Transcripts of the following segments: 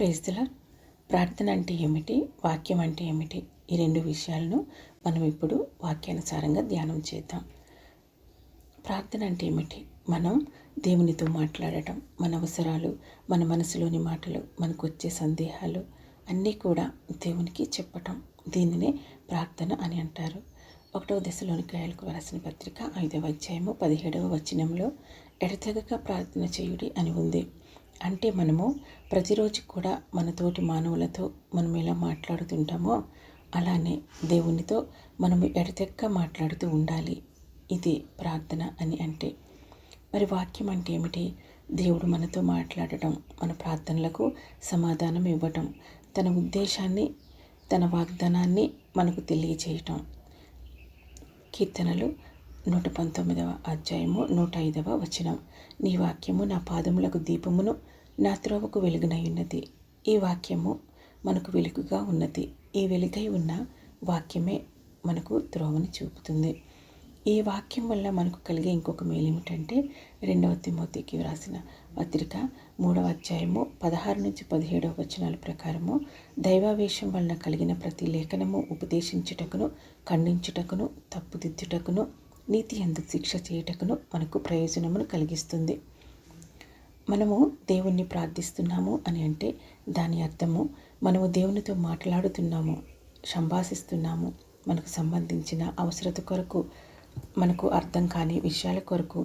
ప్రేస్తుల ప్రార్థన అంటే ఏమిటి? వాక్యం అంటే ఏమిటి? ఈ రెండు విషయాలను మనం ఇప్పుడు వాక్యానుసారంగా ధ్యానం చేద్దాం. ప్రార్థన అంటే ఏమిటి? మనం దేవునితో మాట్లాడటం మన అవసరాలు మన మనసులోని మాటలు మనకు వచ్చే సందేహాలు అన్నీ కూడా దేవునికి చెప్పటం. దీనినే ప్రార్థన అని అంటారు. ఒకటవ దశలోని కాయలకు రాసిన పత్రిక ఐదవ అధ్యాయము పదిహేడవ వచనంలో ఎడతెగక ప్రార్థన చేయుడి అని ఉంది. అంటే మనము ప్రతిరోజు కూడా మన తోటి మానవులతో మనం ఎలా మాట్లాడుతుంటామో అలానే దేవునితో మనము ఎడతెక్క మాట్లాడుతూ ఉండాలి. ఇది ప్రార్థన అని అంటే. మరి వాక్యం అంటే ఏమిటి? దేవుడు మనతో మాట్లాడటం మన ప్రార్థనలకు సమాధానం ఇవ్వటం తన ఉద్దేశాన్ని తన వాగ్దానాన్ని మనకు తెలియచేయటం. కీర్తనలు నూట పంతొమ్మిదవ అధ్యాయము నూట ఐదవ వచనం. నీ వాక్యము నా పాదములకు దీపమును నా త్రోవకు వెలుగునై ఉన్నది. ఈ వాక్యము మనకు వెలుగుగా ఉన్నది. ఈ వెలుగై ఉన్న వాక్యమే మనకు త్రోవని చూపుతుంది. ఈ వాక్యం వల్ల మనకు కలిగే ఇంకొక మేలు ఏమిటంటే రెండవ తిమోతికి వ్రాసిన పత్రిక మూడవ అధ్యాయము పదహారు నుంచి పదిహేడవ వచనాల ప్రకారము దైవావేశం వలన కలిగిన ప్రతి లేఖనము ఉపదేశించుటకును ఖండించుటకును తప్పుదిద్దుటకును నీతి ఎందుకు శిక్ష చేయుటకును మనకు ప్రయోజనమును కలిగిస్తుంది. మనము దేవుణ్ణి ప్రార్థిస్తున్నాము అని అంటే దాని అర్థము మనము దేవునితో మాట్లాడుతున్నాము సంభాషిస్తున్నాము మనకు సంబంధించిన అవసరత కొరకు మనకు అర్థం కాని విషయాల కొరకు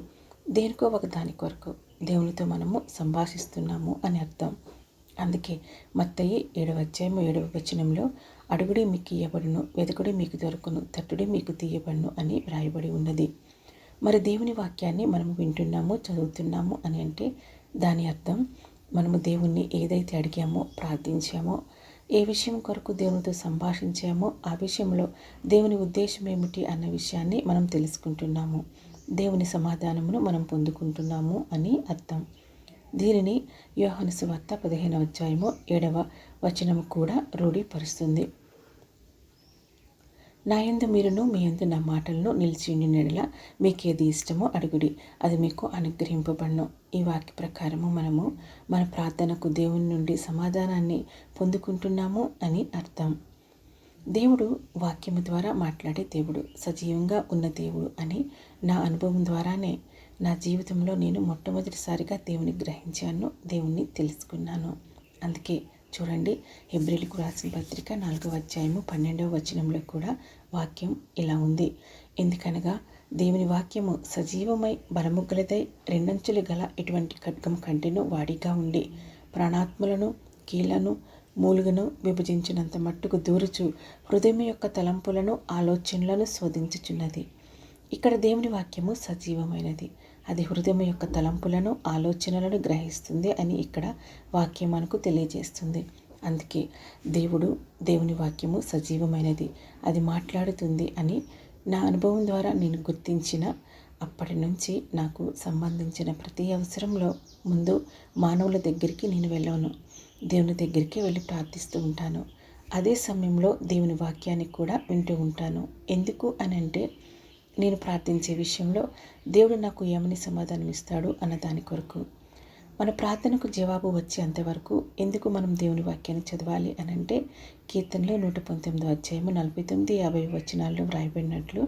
దేనికో ఒక దాని కొరకు దేవునితో మనము సంభాషిస్తున్నాము అని అర్థం. అందుకే మత్తయి ఏడవ అధ్యాయము ఏడవ వచనంలో అడుగుడి మీకు ఇయ్యబడును వెతుకుడి మీకు దొరుకును తట్టుడి మీకు తీయబడును అని వ్రాయబడి ఉన్నది. మరి దేవుని వాక్యాన్ని మనము వింటున్నాము చదువుతున్నాము అని అంటే దాని అర్థం మనము దేవుణ్ణి ఏదైతే అడిగామో ప్రార్థించామో ఏ విషయం కొరకు దేవునితో సంభాషించామో ఆ విషయంలో దేవుని ఉద్దేశం ఏమిటి అన్న విషయాన్ని మనం తెలుసుకుంటున్నాము. దేవుని సమాధానమును మనం పొందుకుంటున్నాము అని అర్థం. దీనిని యోహనసు వార్త పదిహేనవ అధ్యాయము ఏడవ వచనము కూడా రూఢీపరుస్తుంది నా యందు మీరును మీ యందు నా మాటలను నిలిచి నెడల మీకు ఏది ఇష్టమో అడుగుడి అది మీకు అనుగ్రహింపబడను. ఈ వాక్య ప్రకారము మనము మన ప్రార్థనకు దేవుని నుండి సమాధానాన్ని పొందుకుంటున్నాము అని అర్థం. దేవుడు వాక్యము ద్వారా మాట్లాడే దేవుడు సజీవంగా ఉన్న దేవుడు అని నా అనుభవం ద్వారానే నా జీవితంలో నేను మొట్టమొదటిసారిగా దేవుని గ్రహించాను దేవుణ్ణి తెలుసుకున్నాను. అందుకే చూడండి. హెబ్రిల్కు రాసిన పత్రిక నాలుగవ అధ్యాయము పన్నెండవ వచనంలో కూడా వాక్యం ఇలా ఉంది. ఎందుకనగా దేవుని వాక్యము సజీవమై బలముగ్గలదై రెండంచులు గల ఇటువంటి ఖడ్గం కంటేను వాడిగా ఉండి ప్రాణాత్మలను కీళ్ళను మూలుగను విభజించినంత మట్టుకు దూరుచు హృదయం యొక్క తలంపులను ఆలోచనలను శోధించుచున్నది. ఇక్కడ దేవుని వాక్యము సజీవమైనది. అది హృదయం యొక్క తలంపులను ఆలోచనలను గ్రహిస్తుంది అని ఇక్కడ వాక్యం మనకు తెలియజేస్తుంది. అందుకే దేవుడు దేవుని వాక్యము సజీవమైనది. అది మాట్లాడుతుంది అని నా అనుభవం ద్వారా నేను గుర్తించిన అప్పటి నుంచి నాకు సంబంధించిన ప్రతి అవసరంలో ముందు మానవుల దగ్గరికి నేను వెళ్ళాను. దేవుని దగ్గరికి వెళ్ళి ప్రార్థిస్తూ ఉంటాను. అదే సమయంలో దేవుని వాక్యాన్ని కూడా వింటూ ఉంటాను. ఎందుకు అని అంటే నేను ప్రార్థించే విషయంలో దేవుడు నాకు ఏమని సమాధానం ఇస్తాడు అన్న దాని కొరకు. మన ప్రార్థనకు జవాబు వచ్చేంతవరకు ఎందుకు మనం దేవుని వాక్యాన్ని చదవాలి అని అంటే కీర్తనలో నూట పంతొమ్మిదో అధ్యాయము నలభై తొమ్మిది యాభై వచనాల్లో వ్రాయబడినట్లు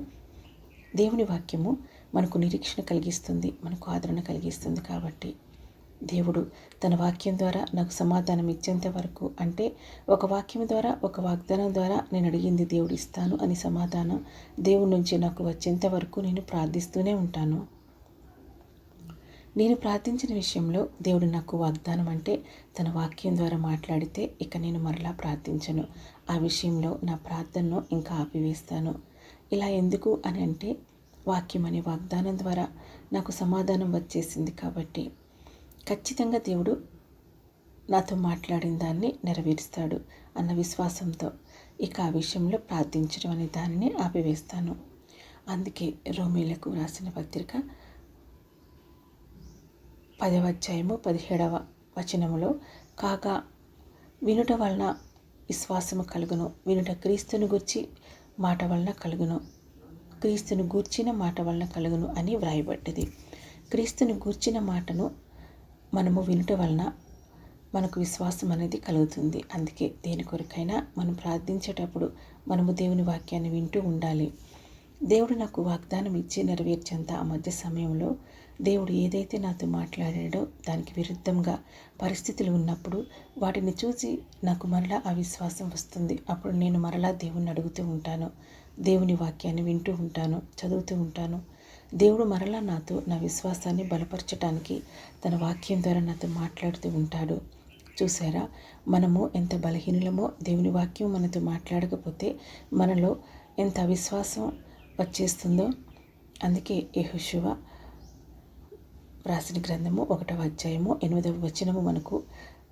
దేవుని వాక్యము మనకు నిరీక్షణ కలిగిస్తుంది మనకు ఆదరణ కలిగిస్తుంది కాబట్టి. దేవుడు తన వాక్యం ద్వారా నాకు సమాధానం ఇచ్చేంత వరకు అంటే ఒక వాక్యం ద్వారా ఒక వాగ్దానం ద్వారా నేను అడిగింది దేవుడు ఇస్తాను అని సమాధానం దేవుడి నుంచి నాకు వచ్చేంత వరకు నేను ప్రార్థిస్తూనే ఉంటాను. నేను ప్రార్థించిన విషయంలో దేవుడు నాకు వాగ్దానం అంటే తన వాక్యం ద్వారా మాట్లాడితే ఇక నేను మరలా ప్రార్థించను. ఆ విషయంలో నా ప్రార్థనను ఇంకా ఆపివేస్తాను. ఇలా ఎందుకు అని అంటే వాక్యం అనే వాగ్దానం ద్వారా నాకు సమాధానం వచ్చేసింది కాబట్టి. ఖచ్చితంగా దేవుడు నాతో మాట్లాడిన దాన్ని నెరవేరుస్తాడు అన్న విశ్వాసంతో ఇక ఆ విషయంలో ప్రార్థించడం అనే దానిని ఆపివేస్తాను. అందుకే రోమీలకు రాసిన పత్రిక పదవ అధ్యాయము పదిహేడవ వచనములో కాగా వినుట వలన విశ్వాసము కలుగును వినుట క్రీస్తుని గుర్చి మాట వలన కలుగును క్రీస్తుని గూర్చిన మాట వలన కలుగును అని వ్రాయబడ్డది. క్రీస్తుని గూర్చిన మాటను మనము వినుట వలన మనకు విశ్వాసం అనేది కలుగుతుంది. అందుకే దేని కొరకైనా మనం ప్రార్థించేటప్పుడు మనము దేవుని వాక్యాన్ని వింటూ ఉండాలి. దేవుడు నాకు వాగ్దానం ఇచ్చి నెరవేర్చేంత ఆ మధ్య సమయంలో దేవుడు ఏదైతే నాతో మాట్లాడాడో దానికి విరుద్ధంగా పరిస్థితులు ఉన్నప్పుడు వాటిని చూసి నాకు మరలా అవిశ్వాసం వస్తుంది. అప్పుడు నేను మరలా దేవుణ్ణి అడుగుతూ ఉంటాను. దేవుని వాక్యాన్ని వింటూ ఉంటాను చదువుతూ ఉంటాను. దేవుడు మరలా నాతో నా విశ్వాసాన్ని బలపరచడానికి తన వాక్యం ద్వారా నాతో మాట్లాడుతూ ఉంటాడు. చూసారా మనము ఎంత బలహీనులమో దేవుని వాక్యం మనతో మాట్లాడకపోతే మనలో ఎంత అవిశ్వాసం వచ్చేస్తుందో? అందుకే యహుశివ రాసిన గ్రంథము ఒకటవ అధ్యాయము ఎనిమిదవ వచనము మనకు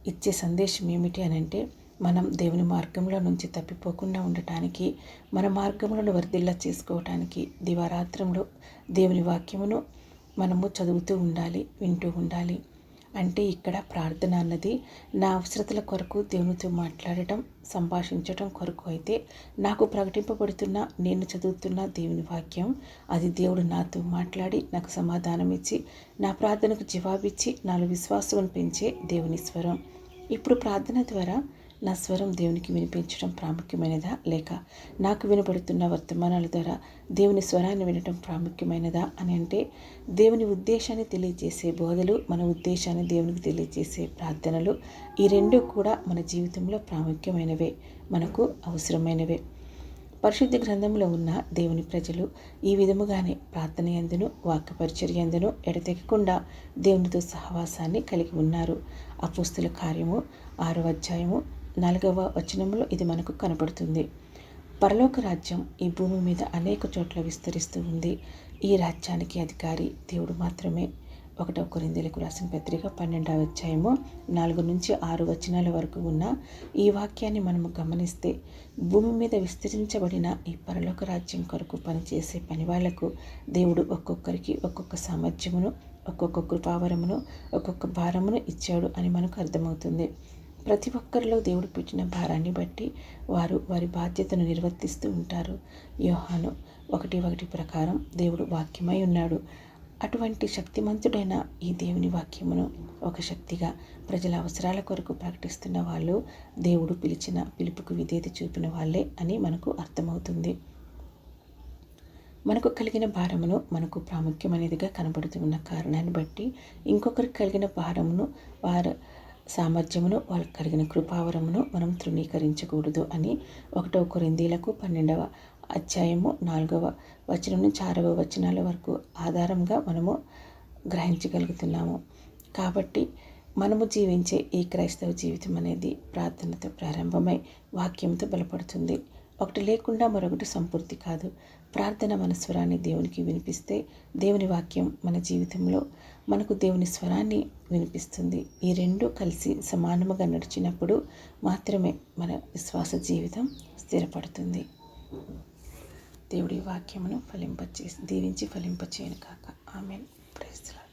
ఇచ్చే సందేశం ఏమిటి అని అంటే మనం దేవుని మార్గంలో నుంచి తప్పిపోకుండా ఉండటానికి మన మార్గములను వర్ధిల్లా చేసుకోవటానికి దివారాత్రంలో దేవుని వాక్యమును మనము చదువుతూ ఉండాలి వింటూ ఉండాలి. అంటే ఇక్కడ ప్రార్థన అన్నది నా అవసరతల కొరకు దేవునితో మాట్లాడటం సంభాషించటం కొరకు అయితే నాకు ప్రకటింపబడుతున్న నేను చదువుతున్న దేవుని వాక్యం అది దేవుడు నాతో మాట్లాడి నాకు సమాధానం ఇచ్చి నా ప్రార్థనకు జవాబిచ్చి నాలో విశ్వాసం పెంచే దేవుని స్వరం. ఇప్పుడు ప్రార్థన ద్వారా నా స్వరం దేవునికి వినిపించడం ప్రాముఖ్యమైనదా? లేక నాకు వినబడుతున్న వర్తమానాల ద్వారా దేవుని స్వరాన్ని వినటం ప్రాముఖ్యమైనదా? అని అంటే దేవుని ఉద్దేశాన్ని తెలియజేసే బోధలు మన ఉద్దేశాన్ని దేవునికి తెలియజేసే ప్రార్థనలు ఈ రెండు కూడా మన జీవితంలో ప్రాముఖ్యమైనవే మనకు అవసరమైనవే. పరిశుద్ధ గ్రంథంలో ఉన్న దేవుని ప్రజలు ఈ విధముగానే ప్రార్థన ఎందును వాక్యపరిచర్య ఎందును ఎడతెగకుండా దేవునితో సహవాసాన్ని కలిగి ఉన్నారు. అపుస్తుల కార్యము ఆరో అధ్యాయము నాలుగవ వచనంలో ఇది మనకు కనపడుతుంది పరలోక రాజ్యం ఈ భూమి మీద అనేక చోట్ల విస్తరిస్తూ ఉంది. ఈ రాజ్యానికి అధికారి దేవుడు మాత్రమే. ఒకటో కొరిందులకు రాసిన పత్రిక పన్నెండవ అధ్యాయము నాలుగు నుంచి ఆరు వచనాల వరకు ఉన్న ఈ వాక్యాన్ని మనము గమనిస్తే భూమి మీద విస్తరించబడిన ఈ పరలోక రాజ్యం కొరకు పనిచేసే పనివాళ్ళకు దేవుడు ఒక్కొక్కరికి ఒక్కొక్క సామర్థ్యమును ఒక్కొక్క కృపావరమును ఒక్కొక్క భారమును ఇచ్చాడు అని మనకు అర్థమవుతుంది. ప్రతి ఒక్కరిలో దేవుడు పెట్టిన భారాన్ని బట్టి వారు వారి బాధ్యతను నిర్వర్తిస్తూ ఉంటారు. యోహాను ఒకటి ఒకటి ప్రకారం దేవుడు వాక్యమై ఉన్నాడు. అటువంటి శక్తిమంతుడైన ఈ దేవుని వాక్యమును ఒక శక్తిగా ప్రజల అవసరాల కొరకు ప్రకటిస్తున్న వాళ్ళు దేవుడు పిలిచిన పిలుపుకు విధేత చూపిన వాళ్ళే అని మనకు అర్థమవుతుంది. మనకు కలిగిన భారమును మనకు ప్రాముఖ్యమైనదిగా కనబడుతున్న కారణాన్ని బట్టి ఇంకొకరికి కలిగిన భారమును వారు సామర్థ్యమును వాళ్ళకి కలిగిన కృపావరమును మనం తృణీకరించకూడదు అని ఒకటవ కొరిందీలకు పన్నెండవ అధ్యాయము నాలుగవ వచనం నుంచి ఆరవ వచనాల వరకు ఆధారంగా మనము గ్రహించగలుగుతున్నాము. కాబట్టి మనము జీవించే ఈ క్రైస్తవ జీవితం అనేది ప్రార్థనతో ప్రారంభమై వాక్యంతో బలపడుతుంది. ఒకటి లేకుండా మరొకటి సంపూర్తి కాదు. ప్రార్థన మన స్వరాన్ని దేవునికి వినిపిస్తే దేవుని వాక్యం మన జీవితంలో మనకు దేవుని స్వరాన్ని వినిపిస్తుంది. ఈ రెండు కలిసి సమానముగా నడిచినప్పుడు మాత్రమే మన విశ్వాస జీవితం స్థిరపడుతుంది. దేవుడి వాక్యమును ఫలింపచేసి దీవించి ఫలింపచేయను కాక ఆమె ప్రేస్తలా